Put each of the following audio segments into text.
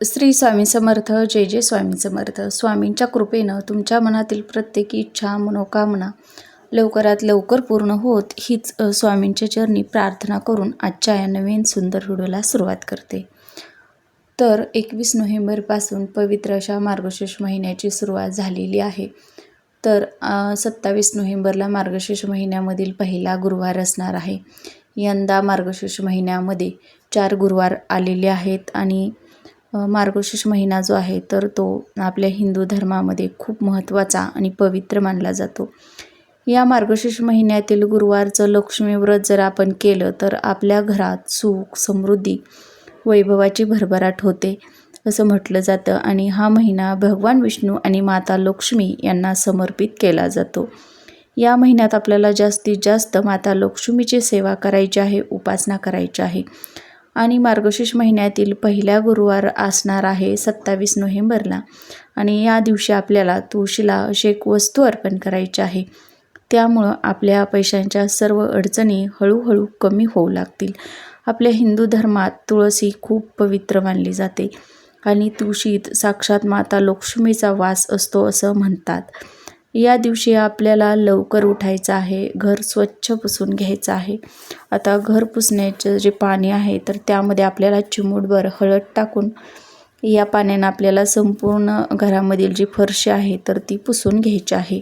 श्री स्वामी समर्थ जय जय स्वामी समर्थ स्वामींच्या कृपेनं तुमच्या मनातील प्रत्येक इच्छा मनोकामना लवकरात लवकर पूर्ण होत हीच स्वामींच्या चरणी प्रार्थना करून आजच्या या नवीन सुंदर व्हिडिओला सुरुवात करते. तर एकवीस नोव्हेंबरपासून पवित्र अशा मार्गशीर्ष महिन्याची सुरुवात झालेली आहे. तर सत्तावीस नोव्हेंबरला मार्गशीर्ष महिन्यामधील पहिला गुरुवार असणार आहे. यंदा मार्गशीर्ष महिन्यामध्ये चार गुरुवार आलेले आहेत आणि मार्गशीर्ष महिना जो आहे तर तो आपल्या हिंदू धर्मामध्ये खूप महत्त्वाचा आणि पवित्र मानला जातो. या मार्गशीर्ष महिन्यातील गुरुवारचं लक्ष्मी व्रत जर आपण केलं तर आपल्या घरात सुख समृद्धी वैभवाची भरभराट होते असं म्हटलं जातं आणि हा महिना भगवान विष्णू आणि माता लक्ष्मी यांना समर्पित केला जातो. या महिन्यात आपल्याला जास्तीत जास्त माता लक्ष्मीची सेवा करायची आहे उपासना करायची आहे. आणि मार्गशीर्ष महिन्यातील पहिला गुरुवार असणार आहे सत्तावीस नोव्हेंबरला. आणि या दिवशी आपल्याला तुळशीला असे एक वस्तू अर्पण करायची आहे. त्यामुळं आपल्या पैशांच्या सर्व अडचणी हळूहळू कमी होऊ लागतील. आपल्या हिंदू धर्मात तुळस ही खूप पवित्र मानली जाते आणि तुळशीत साक्षात माता लक्ष्मीचा वास असतो असं म्हणतात. या दिवशी आपल्याला लवकर उठायचं आहे घर स्वच्छ पुसून घ्यायचं आहे. आता घर पुसण्याचं जे पाणी आहे तर त्यामध्ये आपल्याला चिमूटभर हळद टाकून या पाण्यानं आपल्याला संपूर्ण घरामधील जी फरशी आहे तर ती पुसून घ्यायची आहे.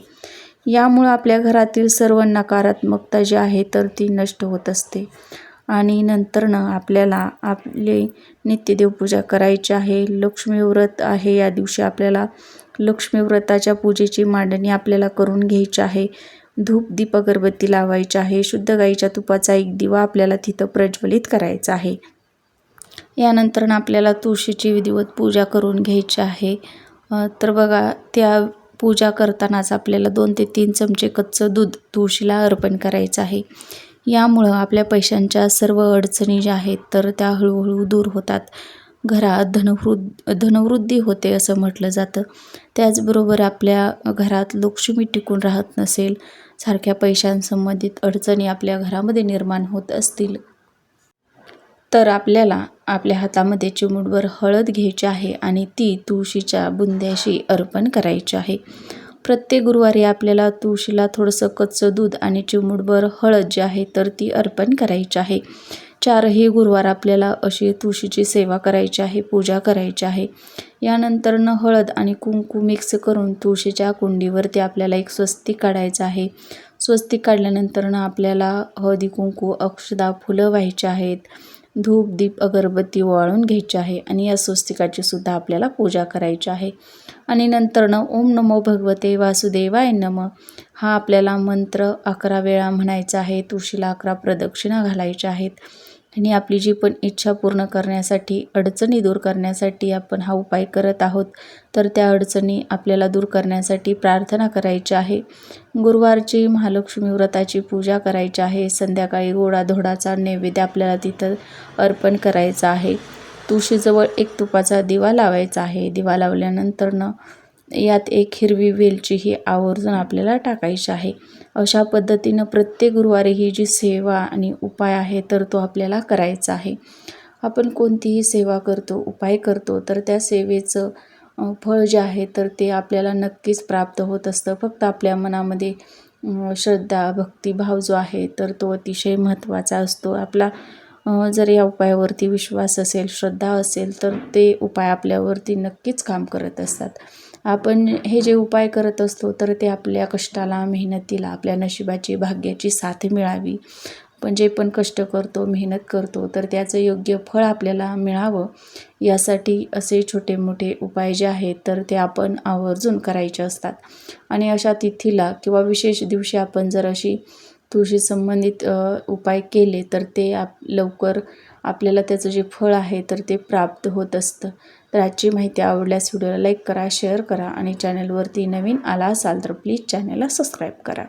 यामुळं आपल्या घरातील सर्व नकारात्मकता जी आहे तर ती नष्ट होत असते. आणि नंतरनं आपल्याला आपले नित्यदेव पूजा करायची आहे. लक्ष्मी व्रत आहे या दिवशी आपल्याला लक्ष्मी व्रताच्या पूजेची मांडणी आपल्याला करून घ्यायची आहे. धूप दीप अगरबत्ती लावायची आहे. शुद्ध गाईच्या तुपाचा एक दिवा आपल्याला तिथं प्रज्वलित करायचा आहे. यानंतर आपल्याला तुळशीची विधिवत पूजा करून घ्यायची आहे. तर बघा त्या पूजा करतानाच आपल्याला दोन ते तीन चमचे कच्चं दूध तुळशीला अर्पण करायचं आहे. यामुळं आपल्या पैशांच्या सर्व अडचणी ज्या आहेत तर त्या हळूहळू दूर होतात. घरात धनवृद्ध धनवृद्धी होते असं म्हटलं जातं. त्याचबरोबर आपल्या घरात लक्ष्मी टिकून राहत नसेल सारख्या पैशांसंबंधित अडचणी आपल्या घरामध्ये निर्माण होत असतील. तर आपल्याला आपल्या हातामध्ये चिमूटभर हळद घ्यायची आहे आणि ती तुळशीच्या बुंद्याशी अर्पण करायची आहे. प्रत्येक गुरुवारी आपल्याला तुळशीला थोडंसं कच्चं दूध आणि चिमूटभर हळद जी आहे तर ती अर्पण करायची आहे. चारही गुरुवार आपल्याला अशी तुळशीची सेवा करायची आहे पूजा करायची आहे. यानंतरनं हळद आणि कुंकू मिक्स करून तुळशीच्या कुंडीवरती आपल्याला एक स्वस्तिक काढायचं आहे. स्वस्तिक काढल्यानंतरनं आपल्याला हळदी कुंकू अक्षदा फुलं व्हायची आहेत. धूप दीप अगरबत्ती वाळून घ्यायची आहे आणि या स्वस्तिकाची सुद्धा आपल्याला पूजा करायची आहे. आणि नंतरनं ओम नमो भगवते वासुदेवाय नम हा आपल्याला मंत्र अकरा वेळा म्हणायचा आहे. तुळशीला अकरा प्रदक्षिणा घालायच्या आहेत. आणि आपली जी पण इच्छा पूर्ण करण्यासाठी अडचणी दूर करण्यासाठी आपण हा उपाय करत आहोत तर त्या अडचणी आपल्याला दूर करण्यासाठी प्रार्थना करायची आहे. गुरुवारची महालक्ष्मी व्रताची पूजा करायची आहे. संध्याकाळी गोडाधोडाचा नैवेद्य आपल्याला तिथं अर्पण करायचा आहे. तुळशीजवळ एक तुपाचा दिवा लावायचा आहे. दिवा लावल्यानंतरनं यात एक हिरवी वेलची ही आवर्जून आपल्याला टाकायची आहे. अशा पद्धतीनं प्रत्येक गुरुवारी ही जी सेवा आणि उपाय आहे तर तो आपल्याला करायचा आहे. आपण कोणतीही सेवा करतो उपाय करतो तर त्या सेवेचं फळ जे आहे तर ते आपल्याला नक्कीच प्राप्त होत असतं. फक्त आपल्या मनामध्ये श्रद्धा भक्तिभाव जो आहे तर तो अतिशय महत्त्वाचा असतो. आपला जर या उपायावरती विश्वास असेल श्रद्धा असेल तर ते उपाय आपल्यावरती नक्कीच काम करत असतात. आपण हे जे उपाय करत असतो तर ते आपल्या कष्टाला मेहनतीला आपल्या नशिबाची भाग्याची साथ मिळावी. आपण जे पण कष्ट करतो मेहनत करतो तर त्याचं योग्य फळ आपल्याला मिळावं. यासाठी असे छोटे मोठे उपाय जे आहेत तर ते आपण आवर्जून करायचे असतात. आणि अशा तिथीला किंवा विशेष दिवशी आपण जर अशी तुळशी संबंधित उपाय केले तर ते आप लवकर आपल्याला त्याचं जे फळ आहे तर ते प्राप्त होत असतं. तर आजची माहिती आवडल्यास व्हिडिओला लाईक करा शेअर करा आणि चॅनलवरती नवीन आला असाल तर प्लीज चॅनलला सबस्क्राईब करा.